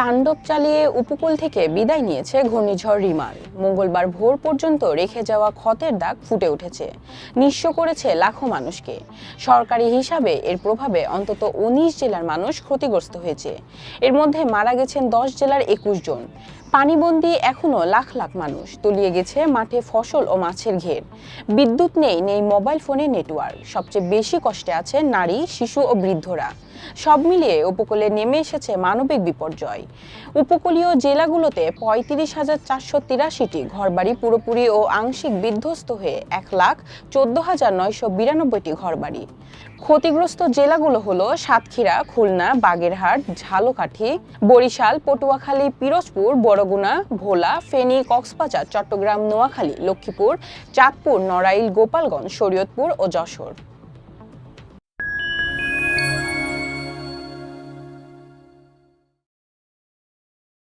তাণ্ডব চালিয়ে উপকূল থেকে বিদায় নিয়েছে ঘূর্ণিঝড় রিমাল। মঙ্গলবার ভোর পর্যন্ত রেখে যাওয়া ক্ষতের দাগ ফুটে উঠেছে। নিঃস্ব করেছে লাখো মানুষকে। সরকারি হিসাবে এর প্রভাবে অন্তত উনিশ জেলার মানুষ ক্ষতিগ্রস্ত হয়েছে। এর মধ্যে মারা গেছেন দশ জেলার একুশ জন। পানিবন্দী এখনও লাখ লাখ মানুষ। তলিয়ে গেছে মাঠে ফসল ও মাছের ঘের। বিদ্যুৎ নেই নেই মোবাইল ফোনে নেটওয়ার্ক। সবচেয়ে বেশি কষ্টে আছে নারী, শিশু ও বৃদ্ধরা। সব মিলিয়ে উপকূলে নেমে এসেছে মানবিক বিপর্যয়। উপকূলীয় জেলাগুলোতে পঁয়ত্রিশ হাজার চারশো তিরাশিটি ঘরবাড়ি পুরোপুরি ও আংশিক বিধ্বস্ত হয়ে এক লাখ চোদ্দ হাজার নয়শো বিরানব্বইটি ঘরবাড়ি। ক্ষতিগ্রস্ত জেলাগুলো হলো সাতক্ষীরা, খুলনা, বাগেরহাট, ঝালকাঠি, বরিশাল, পটুয়াখালী, পিরোজপুর, বরগুনা, ভোলা, ফেনী, কক্সবাজার, চট্টগ্রাম, নোয়াখালী, লক্ষ্মীপুর, চাঁদপুর, নড়াইল, গোপালগঞ্জ, শরীয়তপুর ও যশোর।